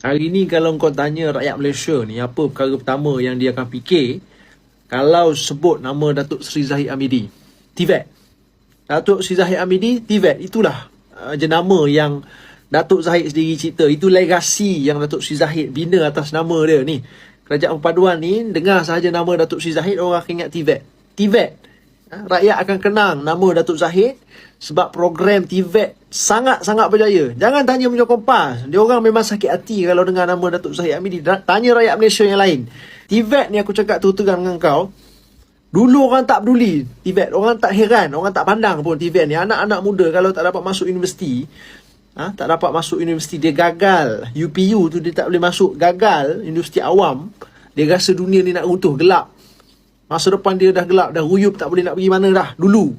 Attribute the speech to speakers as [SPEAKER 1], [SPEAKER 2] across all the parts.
[SPEAKER 1] Hari ni kalau kau tanya rakyat Malaysia ni apa perkara pertama yang dia akan fikir kalau sebut nama Datuk Seri Zahid Hamidi. TVET. Datuk Seri Zahid Hamidi, TVET. Itulah uh, jenama yang Datuk Zahid sendiri cerita. Itu legasi yang Datuk Seri Zahid bina atas nama dia ni. Kerajaan Perpaduan ni dengar sahaja nama Datuk Seri Zahid orang akan ingat TVET. TVET. Rakyat akan kenang nama Datuk Zahid sebab program TVET sangat-sangat berjaya. Jangan tanya punya kompas. Dia orang memang sakit hati kalau dengar nama Datuk Zahid Hamidi. Tanya rakyat Malaysia yang lain. TVET ni aku cakap terus-terang dengan kau. Dulu orang tak peduli TVET. Orang tak heran. Orang tak pandang pun TVET ni. Anak-anak muda kalau tak dapat masuk universiti. Ha, tak dapat masuk universiti. Dia gagal. UPU tu dia tak boleh masuk. Gagal. Universiti awam. Dia rasa dunia ni nak runtuh. Gelap. Masa depan dia dah gelap, dah ruyup, tak boleh nak pergi mana dah, dulu.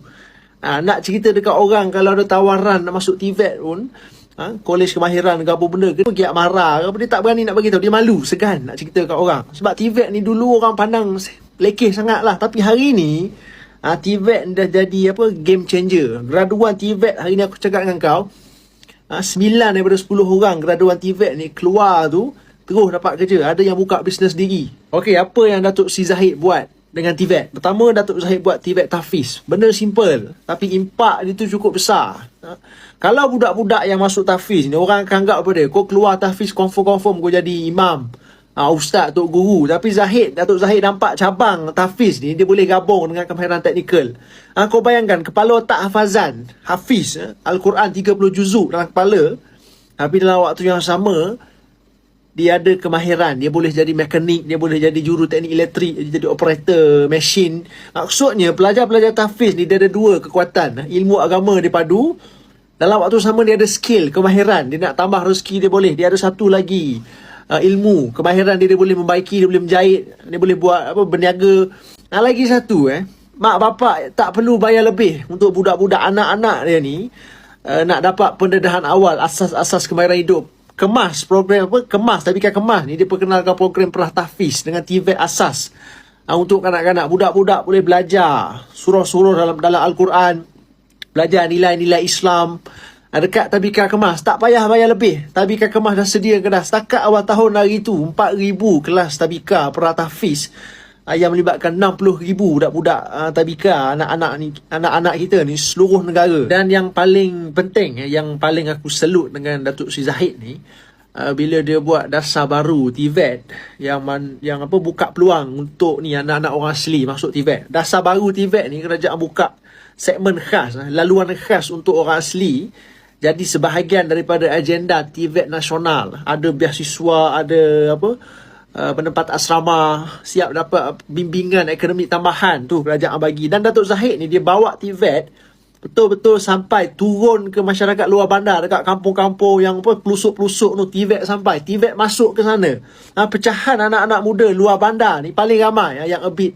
[SPEAKER 1] Ha, nak cerita dekat orang kalau ada tawaran nak masuk TVET pun, ha, kolej kemahiran ke apa benda, ke giat marah ke apa, dia tak berani nak bagi tahu dia malu, segan nak cerita dekat orang. Sebab TVET ni dulu orang pandang lekeh sangat lah, tapi hari ni, ha, TVET dah jadi apa game changer. Graduan TVET hari ni aku cakap dengan kau, ha, 9 daripada 10 orang graduan TVET ni keluar tu, terus dapat kerja. Ada yang buka bisnes diri. Okey, apa yang Datuk Si Zahid buat? Dengan TVET. Pertama Datuk Zahid buat TVET Tafiz. Benda simple tapi impak dia tu cukup besar. Kalau budak-budak yang masuk Tafiz ni orang akan anggap apa dia? Kau keluar Tafiz confirm-confirm kau jadi imam. Ha, ustaz, tok guru. Tapi Zahid, Datuk Zahid nampak cabang Tafiz ni dia boleh gabung dengan kemahiran teknikal. Ha, kau bayangkan kepala otak hafazan, Hafiz, ha? Al-Quran 30 juzuk dalam kepala. Tapi dalam waktu yang sama, dia ada kemahiran. Dia boleh jadi mekanik dia boleh jadi juru teknik elektrik dia jadi operator mesin. Maksudnya pelajar-pelajar tafiz ni dia ada dua kekuatan. Ilmu agama dia padu dalam waktu sama dia ada skill kemahiran. Dia nak tambah rezeki dia boleh. Dia ada satu lagi uh, ilmu. Kemahiran dia dia boleh membaiki dia boleh menjahit dia boleh buat apa berniaga. Nah, lagi satu eh. Mak bapak tak perlu bayar lebih untuk budak-budak anak-anak dia ni uh, nak dapat pendedahan awal asas-asas kemahiran hidup kemas program apa? Kemas tapi kan kemas ni dia perkenalkan program perah tahfiz dengan TVET asas. Uh, untuk kanak-kanak budak-budak boleh belajar surah-surah dalam dalam al-Quran belajar nilai-nilai Islam. Uh, dekat tabika kemas tak payah bayar lebih. Tabika kemas dah sedia kedah setakat awal tahun hari tu 4000 kelas tabika perah tahfiz uh, yang melibatkan 60,000 budak-budak uh, tabika anak-anak ni anak-anak kita ni seluruh negara. Dan yang paling penting eh, yang paling aku selut dengan Datuk Sri Zahid ni uh, bila dia buat dasar baru TVET yang man, yang apa buka peluang untuk ni anak-anak orang asli masuk TVET dasar baru TVET ni kerajaan buka segmen khas laluan khas untuk orang asli jadi sebahagian daripada agenda TVET nasional. Ada beasiswa ada apa uh, penempat asrama siap dapat bimbingan akademik tambahan tu kerajaan bagi. Dan Datuk Zahid ni dia bawa TVET betul-betul sampai turun ke masyarakat luar bandar dekat kampung-kampung yang apa pelusuk-pelusuk tu TVET sampai. TVET masuk ke sana. Ha, pecahan anak-anak muda luar bandar ni paling ramai ya, yang a bit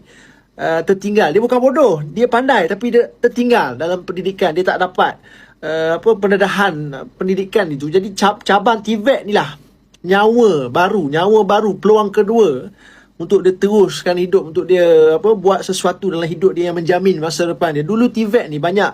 [SPEAKER 1] uh, tertinggal. Dia bukan bodoh dia pandai tapi dia tertinggal dalam pendidikan. Dia tak dapat uh, apa pendedahan pendidikan itu. Jadi cab- cabang TVET ni lah nyawa baru, nyawa baru, peluang kedua untuk dia teruskan hidup, untuk dia apa buat sesuatu dalam hidup dia yang menjamin masa depan dia. Dulu TVET ni banyak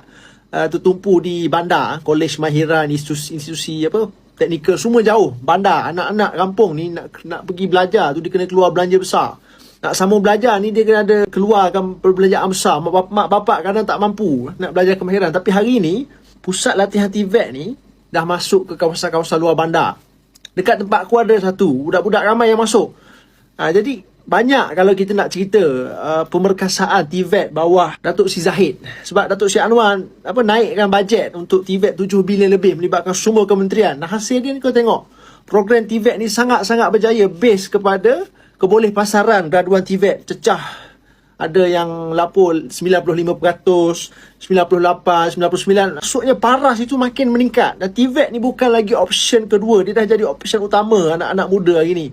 [SPEAKER 1] uh, tertumpu di bandar, kolej mahiran, institusi, institusi apa teknikal semua jauh. Bandar, anak-anak kampung ni nak nak pergi belajar tu dia kena keluar belanja besar. Nak sambung belajar ni dia kena ada keluarkan perbelanjaan besar. Mak bapak, mak bapak kadang tak mampu nak belajar kemahiran. Tapi hari ni, pusat latihan TVET ni dah masuk ke kawasan-kawasan luar bandar. Dekat tempat aku ada satu Budak-budak ramai yang masuk. Ha, Jadi banyak kalau kita nak cerita uh, Pemerkasaan TVET bawah Datuk Si Zahid. Sebab Datuk Si Anwar apa, Naikkan bajet untuk TVET 7 bilion lebih Melibatkan semua kementerian. Nah hasil dia ni kau tengok. Program TVET ni sangat-sangat berjaya Base kepada Keboleh pasaran graduan TVET Cecah ada yang lapor 95%, 98, 99. Maksudnya paras itu makin meningkat. Dan TVET ni bukan lagi option kedua. Dia dah jadi option utama anak-anak muda hari ni.